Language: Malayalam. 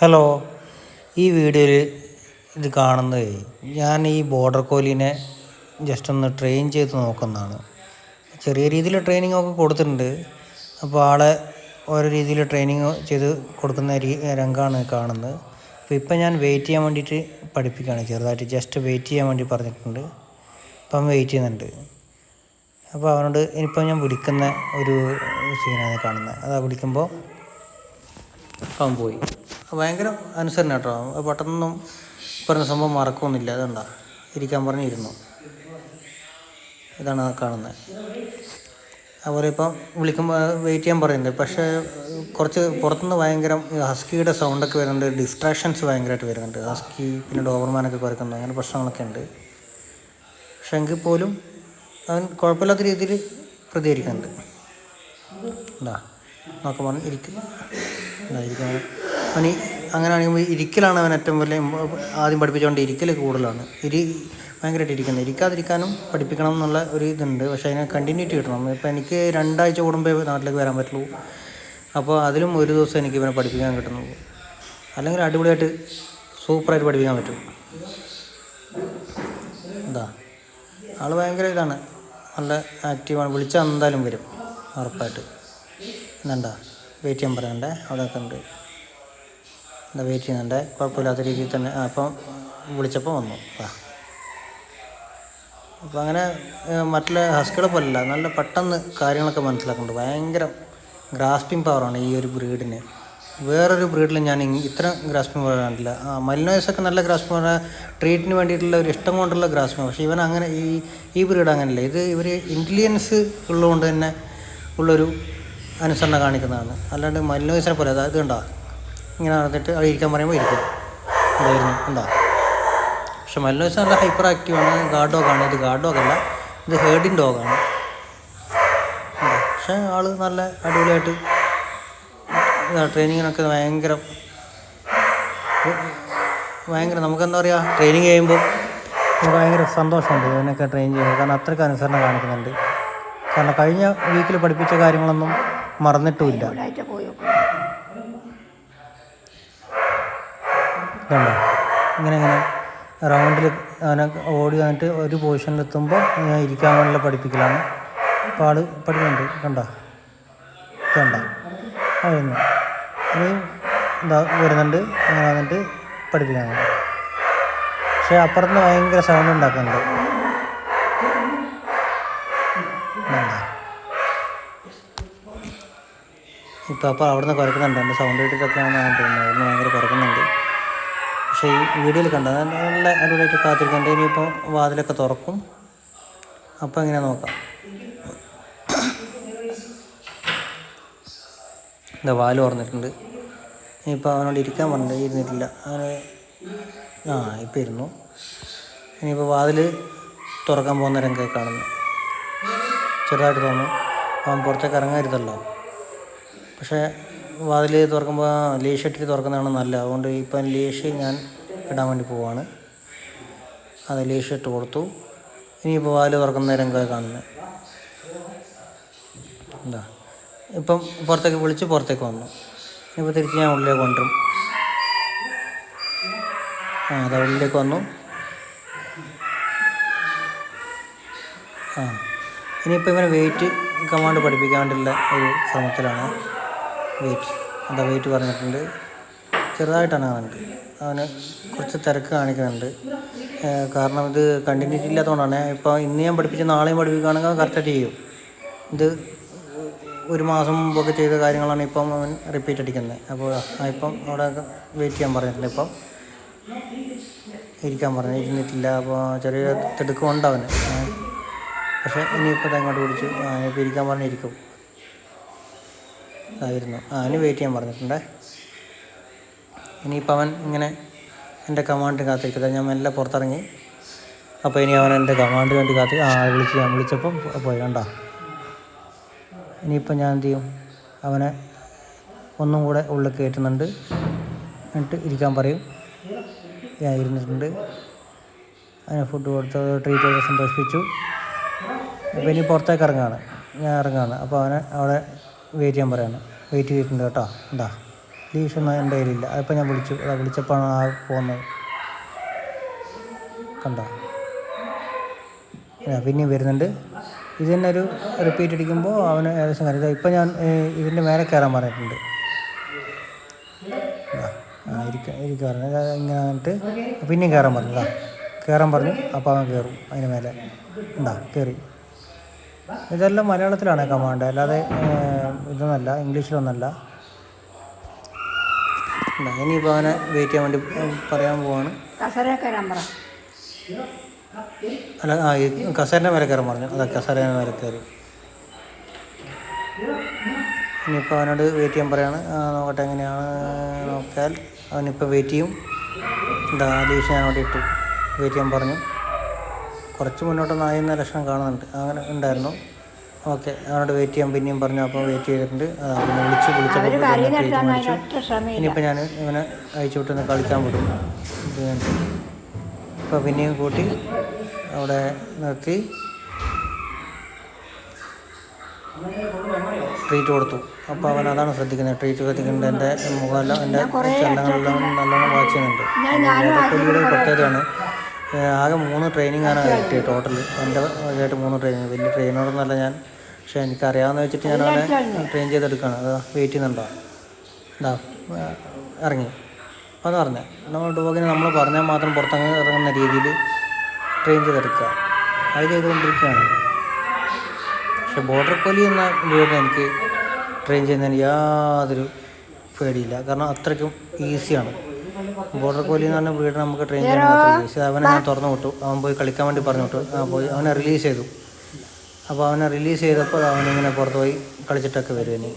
ഹലോ ഈ വീഡിയോയിൽ ഇത് കാണുന്നത് ഞാൻ ഈ ബോർഡർ കോലിനെ ജസ്റ്റ് ഒന്ന് ട്രെയിൻ ചെയ്ത് നോക്കുന്നതാണ്. ചെറിയ രീതിയിൽ ട്രെയിനിങ് ഒക്കെ കൊടുത്തിട്ടുണ്ട്. അപ്പോൾ ആളെ ഓരോ രീതിയിൽ ട്രെയിനിങ് ചെയ്ത് കൊടുക്കുന്ന രംഗമാണ് കാണുന്നത്. അപ്പോൾ ഇപ്പം ഞാൻ വെയിറ്റ് ചെയ്യാൻ വേണ്ടിയിട്ട് പഠിപ്പിക്കുകയാണ്. ചെറുതായിട്ട് ജസ്റ്റ് വെയിറ്റ് ചെയ്യാൻ വേണ്ടി പറഞ്ഞിട്ടുണ്ട്. അപ്പം വെയിറ്റ് ചെയ്യുന്നുണ്ട്. അപ്പോൾ അവനോട് ഇനിയിപ്പോൾ ഞാൻ വിളിക്കുന്ന ഒരു സീനാണ് കാണുന്നത്. അതാ വിളിക്കുമ്പോൾ അവൻ പോയി. ഭയങ്കര അനുസരണ കേട്ടോ. പെട്ടെന്നൊന്നും പറഞ്ഞ സംഭവം മറക്കൊന്നുമില്ല അതുകൊണ്ടാ ഇരിക്കാൻ പറഞ്ഞിരുന്നു. ഇതാണ് കാണുന്നത്. അതുപോലെ ഇപ്പം വിളിക്കുമ്പോൾ വെയിറ്റ് ചെയ്യാൻ പറയുന്നുണ്ട്. പക്ഷേ കുറച്ച് പുറത്തുനിന്ന് ഭയങ്കര ഹസ്കിയുടെ സൗണ്ടൊക്കെ വരുന്നുണ്ട്. ഡിസ്ട്രാക്ഷൻസ് ഭയങ്കരമായിട്ട് വരുന്നുണ്ട്. ഹസ്കി പിന്നെ ഡോബർമാനൊക്കെ കുറയ്ക്കുന്നു അങ്ങനെ പ്രശ്നങ്ങളൊക്കെ ഉണ്ട്. പക്ഷെ എങ്കിൽ പോലും അവൻ കുഴപ്പമില്ലാത്ത രീതിയിൽ പ്രതികരിക്കുന്നുണ്ട്. എന്താ നോക്കാൻ ഇരിക്കുന്നു. ഇരിക്കും ഇരിക്കുന്നത് അവന് അങ്ങനെ ആണെങ്കിൽ ഇരിക്കലാണ് അവൻ ഏറ്റവും വലിയ ആദ്യം പഠിപ്പിച്ചുകൊണ്ട് ഇരിക്കൽ കൂടുതലാണ്. ഇരി ഭയങ്കരമായിട്ട് ഇരിക്കുന്നത്. ഇരിക്കാതിരിക്കാനും പഠിപ്പിക്കണം എന്നുള്ള ഒരു ഇതുണ്ട്. പക്ഷേ അതിനെ കണ്ടിന്യൂറ്റി കിട്ടണം. ഇപ്പം എനിക്ക് രണ്ടാഴ്ച കൂടുമ്പോൾ നാട്ടിലേക്ക് വരാൻ പറ്റുള്ളൂ. അപ്പോൾ അതിലും ഒരു ദിവസം എനിക്ക് ഇവനെ പഠിപ്പിക്കാൻ കിട്ടുന്നുള്ളൂ. അല്ലെങ്കിൽ അടിപൊളിയായിട്ട് സൂപ്പറായിട്ട് പഠിപ്പിക്കാൻ പറ്റും. എന്താ? ആൾ ഭയങ്കര ഇതാണ്. നല്ല ആക്റ്റീവാണ് വിളിച്ചാൽ എന്തായാലും വരും. ഉറപ്പായിട്ട്. എന്താ വെയിറ്റ് ചെയ്യാൻ പറയണ്ടേ? അവിടെയൊക്കെ ഉണ്ട്. എന്താ വെയിറ്റ് ചെയ്യുന്നുണ്ട്? കുഴപ്പമില്ലാത്ത രീതിയിൽ തന്നെ അപ്പം വിളിച്ചപ്പോൾ വന്നു. അപ്പം അങ്ങനെ മറ്റുള്ള ഹസ്കളെ പോലല്ല നല്ല പെട്ടെന്ന് കാര്യങ്ങളൊക്കെ മനസ്സിലാക്കുന്നുണ്ട്. ഭയങ്കര ഗ്രാസ്പിംഗ് പവറാണ് ഈ ഒരു ബ്രീഡിന് വേറൊരു ബ്രീഡിൽ ഞാൻ ഇത്ര ഗ്രാസ്പിംഗ് പവർ കണ്ടില്ല. ആ മലിനോയ്സൊക്കെ നല്ല ഗ്രാസ്പിംഗ് പവർ ട്രീറ്റിന് വേണ്ടിയിട്ടുള്ള ഒരു ഇഷ്ടം കൊണ്ടുള്ള ഗ്രാസ്പിംഗ് പക്ഷേ ഇവൻ അങ്ങനെ ഈ ഈ ബ്രീഡ് അങ്ങനെയല്ല ഇത് ഇവർ ഇന്റലിജൻസ് ഉള്ളതുകൊണ്ട് തന്നെ ഉള്ളൊരു അനുസരണ കാണിക്കുന്നതാണ്. അല്ലാണ്ട് മലിനോയ്സിനെ പോലെ അതായത് കണ്ടോ? ഇങ്ങനെ നടന്നിട്ട് അവിടെ ഇരിക്കാൻ പറയുമ്പോൾ ഇരിക്കും. ഇതായിരുന്നു കണ്ടോ പക്ഷെ മല്ലോസ് നല്ല ഹൈപ്പർ ആക്റ്റീവാണ് ഗാർഡ് ഡോഗാണ് ഇത് ഗാർഡ് ഡോഗല്ല ഇത് ഹേർഡിൻ ഡോഗാണ് പക്ഷേ ആൾ നല്ല അടിപൊളിയായിട്ട് ട്രെയിനിങ്ങിനൊക്കെ ഭയങ്കര ഭയങ്കര നമുക്കെന്താ പറയുക ട്രെയിനിങ് ചെയ്യുമ്പോൾ ഭയങ്കര സന്തോഷമുണ്ട് ഇതിനൊക്കെ ട്രെയിൻ ചെയ്യുമ്പോൾ കാരണം അത്രയ്ക്ക് അനുസരണ കാണിക്കുന്നുണ്ട്. കാരണം കഴിഞ്ഞ വീക്കിൽ പഠിപ്പിച്ച കാര്യങ്ങളൊന്നും മറന്നിട്ടുമില്ല. ഇതുണ്ടോ ഇങ്ങനെ ഇങ്ങനെ റൗണ്ടിൽ അങ്ങനെ ഓടി വന്നിട്ട് ഒരു പൊസിഷനിലെത്തുമ്പോൾ ഞാൻ ഇരിക്കാൻ വേണ്ടിയുള്ള പഠിപ്പിക്കലാണ്. അപ്പോൾ ആൾ പഠിക്കുന്നുണ്ട് കണ്ടോ? കണ്ട? ആയിരുന്നു ഇനി എന്താ വരുന്നുണ്ട് അങ്ങനെ വന്നിട്ട് പഠിപ്പിക്കാൻ പക്ഷേ അപ്പുറത്ത് ഭയങ്കര സൗണ്ട് ഉണ്ടാക്കുന്നുണ്ട്? ഇപ്പോൾ അപ്പോൾ അവിടെ നിന്ന് കുറയ്ക്കുന്നുണ്ട് എന്റെ സൗണ്ട് കേട്ടിട്ടൊക്കെയാണ് ഞാൻ തോന്നുന്നത്. അവിടെ നിന്ന് ഭയങ്കര കുറയ്ക്കുന്നുണ്ട്. പക്ഷേ ഈ വീഡിയോയിൽ കണ്ടത് നല്ല അടിപൊളിയായിട്ട് കാത്തിരിക്കുന്നുണ്ട്. ഇനിയിപ്പോൾ വാതിലൊക്കെ തുറക്കും. അപ്പോൾ എങ്ങനെ നോക്കാം. എന്താ വാൽ തുറന്നിട്ടുണ്ട്. ഇനിയിപ്പോൾ അവനോട് ഇരിക്കാൻ പറഞ്ഞിട്ട് ഇരുന്നിട്ടില്ല. അവന് ആ ഇപ്പം ഇരുന്നു. ഇനിയിപ്പോൾ വാതിൽ തുറക്കാൻ പോകുന്ന രംഗമൊക്കെ കാണുന്നു. ചെറുതായിട്ട് തോന്നുന്നു. അവൻ പുറത്തേക്ക് ഇറങ്ങരുതല്ലോ. പക്ഷേ വാതിൽ തുറക്കുമ്പോൾ ലീഷ് ഇട്ടിട്ട് തുറക്കുന്നതാണ് നല്ലത്. അതുകൊണ്ട് ഇപ്പം ലീഷ് ഞാൻ ഇടാൻ വേണ്ടി പോവാണ്. അത് ലീഷ് ഇട്ട് കൊടുത്തു. ഇനിയിപ്പോൾ വാതിൽ തുറക്കുന്ന രംഗമൊക്കെ കാണുന്നത് എന്താ ഇപ്പം പുറത്തേക്ക് വിളിച്ച് പുറത്തേക്ക് വന്നു. ഇനിയിപ്പോൾ തിരിച്ച് ഞാൻ ഉള്ളിലേക്ക് കൊണ്ടുവരും. ആ അത് ഉള്ളിലേക്ക് വന്നു. ആ. ഇനിയിപ്പോൾ ഇവനെ വെയിറ്റ് കമാൻഡ് പഠിപ്പിക്കാൻ വേണ്ടിയുള്ള ഒരു ശ്രമത്തിലാണ്. വെയിറ്റ് എന്താ വെയിറ്റ് പറഞ്ഞിട്ടുണ്ട്. ചെറുതായിട്ടാണ് കാണുന്നുണ്ട് അവന് കുറച്ച് തിരക്ക് കാണിക്കുന്നുണ്ട്. കാരണം ഇത് കണ്ടിന്യൂറ്റി ഇല്ലാത്തതുകൊണ്ടാണ്. ഇപ്പോൾ ഇന്ന് ഞാൻ പഠിപ്പിച്ച് നാളെയും പഠിപ്പിക്കുകയാണെങ്കിൽ കറക്റ്റായിട്ട് ചെയ്യും. ഇത് ഒരു മാസം മുമ്പൊക്കെ ചെയ്ത കാര്യങ്ങളാണ് ഇപ്പം അവൻ റിപ്പീറ്റ് അടിക്കുന്നത്. അപ്പോൾ ഇപ്പം അവിടെ വെയിറ്റ് ചെയ്യാൻ പറഞ്ഞിട്ടുണ്ട്. ഇപ്പം ഇരിക്കാൻ പറഞ്ഞു. ഇരുന്നിട്ടില്ല. അപ്പോൾ ചെറിയ തിടുക്കമുണ്ട് അവന്. പക്ഷേ ഇനിയിപ്പോൾ അങ്ങോട്ട് പിടിച്ചു ഇരിക്കാൻ പറഞ്ഞിരിക്കും. ആയിരുന്നു. അതിന് വെയിറ്റ് ചെയ്യാൻ പറഞ്ഞിട്ടുണ്ടേ. ഇനിയിപ്പോൾ അവൻ ഇങ്ങനെ എന്റെ കമാൻഡ് കാത്തിരിക്കുക ഞാൻ മെല്ലെ പുറത്തിറങ്ങി. അപ്പോൾ ഇനി അവൻ എന്റെ കമാൻഡ് വേണ്ടി കാത്തി ആ വിളിച്ച് ഞാൻ വിളിച്ചപ്പം പോയി കണ്ടോ? ഇനിയിപ്പോൾ ഞാൻ എന്ത് ചെയ്യും? അവനെ ഒന്നും കൂടെ ഉള്ളിൽ കയറ്റുന്നുണ്ട്. എന്നിട്ട് ഇരിക്കാൻ പറയും. ഞാൻ ഇരുന്നിട്ടുണ്ട്. അതിന് ഫുഡ് കൊടുത്ത് ട്രീറ്റ് ചെയ്ത് സന്തോഷിപ്പിച്ചു. അപ്പോൾ ഇനി പുറത്തേക്ക് ഇറങ്ങുകയാണ് ഞാൻ ഇറങ്ങുകയാണ് അപ്പോൾ അവനെ അവിടെ വെയിറ്റ് ചെയ്യാൻ പറയാണ്. വെയിറ്റ് ചെയ്തിട്ടുണ്ട് കേട്ടോ. എന്താ ലീഷ് ഒന്നും എന്റെ കയ്യിലില്ല. അതിപ്പോൾ ഞാൻ വിളിച്ചു. അതാ വിളിച്ചപ്പോഴാണ് ആ പോകുന്നത്. കണ്ടോ? പിന്നെയും വരുന്നുണ്ട്. ഇത് തന്നെ ഒരു റിപ്പീറ്റ് അടിക്കുമ്പോൾ അവന് ഏകദേശം കാര്യം. ഇപ്പം ഞാൻ ഇതിന്റെ മേലെ കയറാൻ പറഞ്ഞിട്ടുണ്ട്. ഇരിക്കാൻ ഇരിക്കാൻ പറഞ്ഞു. ഇങ്ങനെ വന്നിട്ട് പിന്നെയും കയറാൻ പറഞ്ഞു. കേറാൻ പറഞ്ഞു. അപ്പോൾ അവൻ കയറും അതിന് മേലെ. ഉണ്ടാ കയറി ഇതെല്ലാം മലയാളത്തിലാണ് കമാൻഡ് അല്ലാതെ ഇതൊന്നല്ല ഇംഗ്ലീഷിലൊന്നല്ല. ഇനി ഇനിയിപ്പോൾ അവനെ വെയിറ്റ് ചെയ്യാൻ വേണ്ടി പറയാൻ പോവാണ്. അല്ല ആ ഈ കസേരന്റെ മേലെ കയറാൻ പറഞ്ഞു. അതെ കസേരയുടെ മേലെ കയറി. ഇനിയിപ്പോൾ അവനോട് വെയിറ്റ് ചെയ്യാൻ പറയാണ്. നോക്കട്ടെ എങ്ങനെയാണ് നോക്കിയാൽ അവനിപ്പോൾ വെയിറ്റ് ചെയ്യും. എന്താ ലീഷ ഞാൻ അവിടെ ഇട്ടു വെയിറ്റ് ചെയ്യാൻ പറഞ്ഞു. കുറച്ച് മുന്നോട്ട് നായുന്ന ലക്ഷണം കാണുന്നുണ്ട്. അങ്ങനെ ഉണ്ടായിരുന്നു. ഓക്കെ അവനോട് വെയിറ്റ് ചെയ്യാൻ പിന്നെയും പറഞ്ഞു. അപ്പോൾ വെയിറ്റ് ചെയ്തിട്ടുണ്ട്. പിന്നെ വിളിച്ച് വിളിച്ചപ്പോൾ ഇനിയിപ്പോൾ ഞാൻ ഇവനെ അയച്ചു വിട്ടൊന്ന് കളിക്കാൻ വിടും. അപ്പോൾ പിന്നെയും കൂട്ടി അവിടെ നിർത്തി. ട്രീറ്റ് കൊടുത്തു. അപ്പോൾ അവൻ അതാണ് ശ്രദ്ധിക്കുന്നത്. ട്രീറ്റ് ശ്രദ്ധിക്കുന്നത് എന്റെ മുഖമെല്ലാം എന്റെ ചലനങ്ങളെല്ലാം നല്ലോണം വാച്ച് ചെയ്യുന്നുണ്ട്. കൊല്ലിയുടെ പ്രത്യേകതയാണ്. ആകെ മൂന്ന് ട്രെയിനിങ്ങാണ് കിട്ടിയത് ടോട്ടൽ എന്റെ ആയിട്ട് മൂന്ന് ട്രെയിനിങ് വലിയ ട്രെയിനറൊന്നുമല്ല ഞാൻ. പക്ഷെ എനിക്കറിയാവുന്ന വെച്ചിട്ട് ഞാൻ അവനെ ട്രെയിൻ ചെയ്തെടുക്കുകയാണ്. അത് വെയിറ്റ് ചെയ്യുന്നുണ്ടോ? എന്താ ഇറങ്ങി. അതെന്ന് പറഞ്ഞേ. നമ്മൾ ഡോഗിനെ നമ്മൾ പറഞ്ഞാൽ മാത്രം പുറത്തങ്ങ് ഇറങ്ങുന്ന രീതിയിൽ ട്രെയിൻ ചെയ്തെടുക്കുക. അത് ചെയ്തുകൊണ്ടിരിക്കുകയാണ്. പക്ഷെ ബോർഡർ കോലി എന്ന വീട് എനിക്ക് ട്രെയിൻ ചെയ്യുന്നതിന് യാതൊരു പേടിയില്ല. കാരണം അത്രയ്ക്കും ഈസിയാണ് ബോർഡർ കോലി എന്ന് പറഞ്ഞ വീട് നമുക്ക് ട്രെയിൻ ചെയ്യാൻ അവനെ ഞാൻ തുറന്നു വിട്ടു. അവൻ പോയി കളിക്കാൻ വേണ്ടി പറഞ്ഞു വിട്ടു ആ പോയി. അവനെ റിലീസ് ചെയ്തു. അപ്പോൾ അവനെ റിലീസ് ചെയ്തപ്പോൾ അവനിങ്ങനെ പുറത്ത് പോയി കളിച്ചിട്ടൊക്കെ വരും ഇനി.